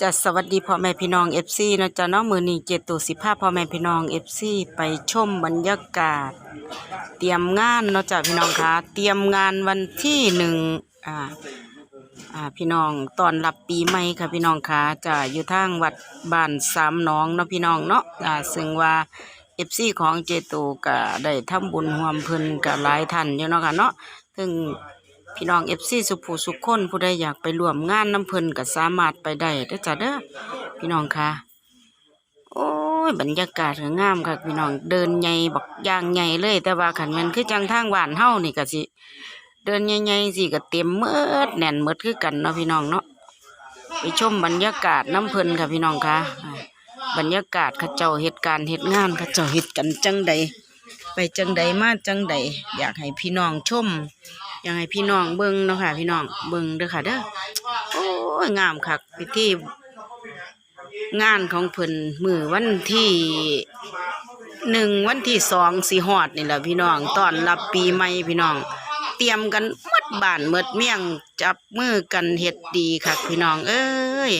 จะสวัสดีพ่อแม่พี่น้องเอฟซีนะจ๊ะเนาะมือนีเจตุสิภาพ่อแม่พี่น้องเอฟซีไปชมบรรยากาศ เตรียมงานเนาะจ๊ะพี่น้องคะเตรียมงานวันที่หนึ่งอ่าอ่าพี่น้องตอนรับปีใหม่ค่ะพี่น้องคะจะอยู่ทางวัดบ้านสามน้องเนาะพี่น้องเนาะอ่าซึ่งว่าเอฟซีของเจตูก็ได้ทำบุญรวมเพิ่นกับหลายท่านอยู่เนาะค่ะเนาะซึ่ง พี่น้องเอฟซีสุผู้สุขคนผู้ใดอยากไปร่วมงานน้ำเพลินก็สามารถไปได้เด้อจ้ะเด้อพี่น้องค่ะ โอ้ยบรรยากาศก็งามค่ะพี่น้องเดินใหญ่บักย่างใหญ่เลย แต่ว่าขันแมันคือจังทางบ้านเฮานี่ก็สิเดินใหญ่ๆสิก็เต็มเมืดแน่นเมืดคือกันเนาะพี่น้องเนาะไปชมบรรยากาศน้ำเพลินค่ะพี่น้องค่ะ บรรยากาศเขาเจ้าเหตุการณ์เหตุงานเขาเจ้าเหตุกันจังใดไปจังใดมาจังใดอยากให้พี่น้องชม อยากให้พี่น้องเบิ่งเนาะค่ะ พี่น้องเบิ่งเด้อค่ะ เด้อโอ้ยงามคักพิธีงานของเพิ่นมือวันที่หนึ่งวันที่สองสีหอดนี่แหละพี่น้องตอนรับปีใหม่พี่น้อง เตรียมกันหมดบ้านหมดเมี่ยงจับมือกันเฮ็ดดีค่ะพี่น้อง เอ้ย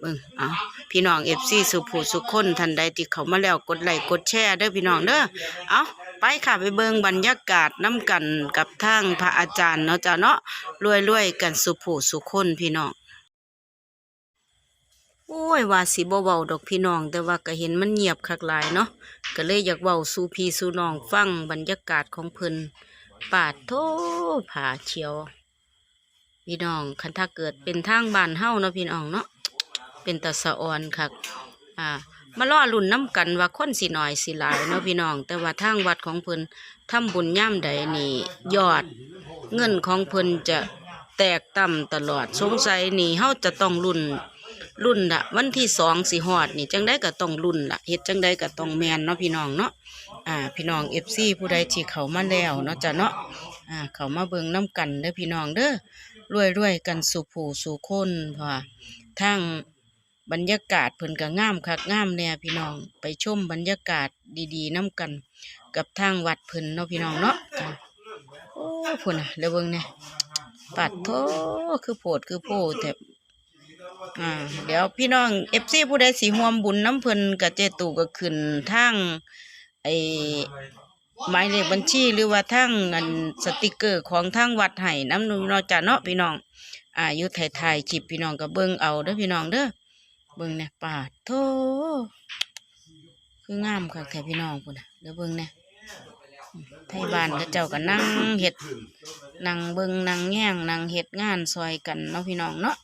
เบิ่งเอาพี่น้องเอฟซีสุผู้สุขคนท่านใดที่เขามาแล้วกดไลค์กดแชร์เด้อพี่น้องเด้อเอาไปค่ะไปเบิ่งบรรยากาศน้ำกันกับทางพระอาจารย์เนาะจ้ะเนาะรวยๆกันสุผู้สุขคนพี่น้องโอ้ยว่าสิบ่เว้าดอกพี่น้อง แต่ว่าก็เห็นมันเงียบคักหลายเนาะก็เลยอยากเว้าสู่พี่สู่น้องฟังบรรยากาศของเพิ่นปาดโทผาเขียวพี่น้องคันถ้าเกิดเป็นทางบ้านเฮาเนาะพี่น้องเนาะ เป็นตาสะออนคักอ่ามาล่อลุ่นน้ำกันว่าคนสิหน่อยสิหลายเนาะพี่น้อง แต่ว่าทางวัดของเพิ่นทำบุญย่ำใดนี่ยอดเงินของเพิ่นจะแตกต่ำตลอดสงสัยนี่เฮาจะต้องรุ่นรุ่นละวันที่สองสิฮอดนี่จังได้ก็ต้องรุ่นละเฮ็ดจังได้ก็ต้องแมนเนาะพี่น้องเนาะอ่าพี่น้อง FC ผู้ใดที่เขามาแล้วเนาะจ้ะเนาะอ่าเขามาเบิ่งน้ำกันเด้อพี่น้องเด้อรวยๆกันสู่ผู้สู่คนพราะว่าทาง บรรยากาศเพิ่นก็งามคักงามแน่พี่น้องไปชมบรรยากาศดีๆน้กัน กับทางวัดเพิ่นเนาะพี่น้องเนาะจ้ะโอ้พุ่นน่ะเดี๋ยวเบิ่งแหน่ยปัดโทคือโพดคือโพแต่อ่าเดี๋ยวพี่น้อง FC ผู้ใดสิร่วมบุญน้ำเพิ่นกับเจตูก็ขึ้นทางไอ้หมายเลขบัญชีหรือว่าทางอันสติกเกอร์ของทางวัดให้น้ำนูนาะจ้ะเนาะพี่น้องอ่าอยู่ถ่ายๆคลิปพี่น้องก็เบิ่งเอาเด้อพี่น้องเด้อ เบิ่งเนี่ยปาดโธคืองามค่ะแค่พี่น้องพุ่นนะเดี๋ยวเบิ่งเนี่ยไทยบ้านเขาเจ้าก็นั่งเฮ็ดนั่งเบิ่งนั่งแง่งนั่งเฮ็ดงานซอยกันเนาะพี่น้องเนาะ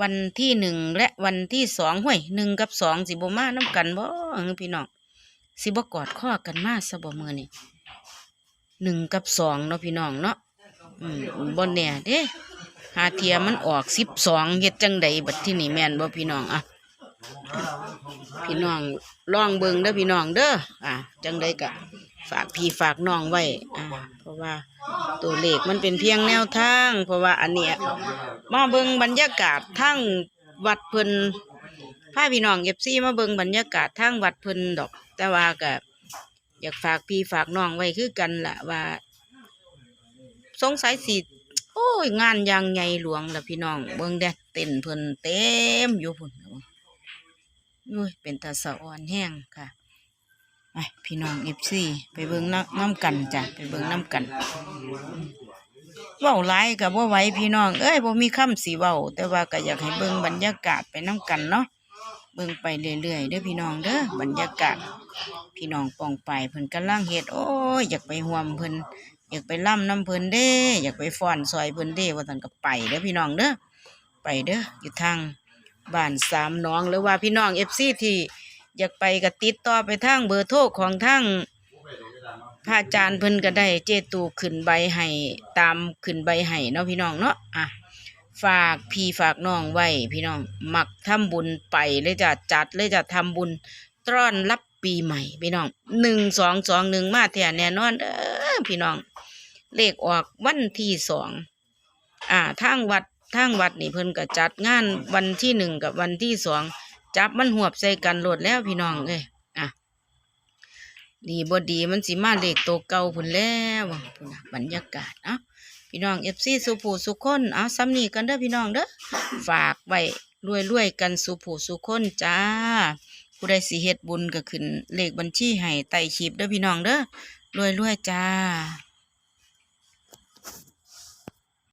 วันที่หนึ่งและวันที่สองห้วยหนึ่งกับสองสิบมาน้ำกันบ่พี่น้องสิบกอดข้อกันมาซะบ่มื้อนี่หนึ่งกับสองเนาะพี่น้องเนาะอืมบ่แน่เด้ หาเทียมันออกสิบสองเฮ็ดจังใดบัดที่นี่แม่นบ่พี่น้องอะพี่น้องลองเบิ่งเด้อพี่น้องเด้ออะจังใดก็ฝากพี่ฝากน้องไว้อ่าเพราะว่าตัวเลขมันเป็นเพียงแนวทาง เพราะว่าอันเนี้ยมาเบิ่งบรรยากาศทางวัดเพิ่นพาพี่น้อง FC มาเบิ่งบรรยากาศทางวัดเพิ่นดอก แต่ว่าก็อยากฝากพี่ฝากน้องไว้คือกันล่ะว่า สงสัยสิ โอ้ยงานยางใหญ่หลวงละพี่น้อง เบิ่งแดดเต้นเพิ่นเต็มอยู่พุ่นโอ้ยเป็นตาสะอ่อนแห้งค่ะไปพี่น้องเอฟซีไปเบิ่งน้ำน้ำกันจ้ะไปเบิ่งน้ำกันเว้าหลายก็บ่ไหวพี่น้อง เอ้ยบ่มีคำสิเว้าแต่ว่าก็อยากให้เบิ่งบรรยากาศไปน้ำกันเนาะเบิ่งไปเรื่อยๆเด้อพี่น้องเด้อบรรยากาศ พี่น้องปองไปเพิ่นกำลังเฮ็ดโอ้ยอยากไปห่วมเพิ่น อยากไปล่ำน้ำเพิ่นเด้อยากไปฟ้อนซอยเพิ่นเด้ว่าท่านก็ไปเด้อพี่น้องเด้อไปเด้ออยู่ทางบ้านสามน้องหรือว่าพี่น้องเอฟซีที่อยากไปก็ติดต่อไปทางเบอร์โทรของทางพระอาจารย์เพิ่นก็ได้เจตูขึ้นใบให้ตามขึ้นใบให้เนาะพี่น้องเนาะอะฝากพี่ฝากน้องไว้พี่น้องมักทำบุญไปเลยจะจัดเลยจะทำบุญต้อนรับปีใหม่พี่น้องหนึ่งสองสองหนึ่งมาแท้แน่นอนเด้อพี่น้อง เลขออกวันที่สองอ่าทางวัดทางวัดนี่เพิ่นก็จัดงานวันที่หนึ่งกับวันที่สองจับมันหวบใส่กันโหลดแล้วพี่น้องเอ้ยอะดีบ่ดีมันสิมาเลขโตเก่าพุ่นแล้วพุ่นนะบรรยากาศเอะพี่น้องเอฟซีสุภูสุคนเอาซ้ำนี้กันเด้อพี่น้องเด้อฝากไว้รวยรวยๆกันสุผูสุคนจ้าผู้ใดสิเฮ็ดบุญก็ขึ้นเลขบัญชีให้ใต้คลิปเด้อพี่น้องเด้อรวยรวยๆจ้า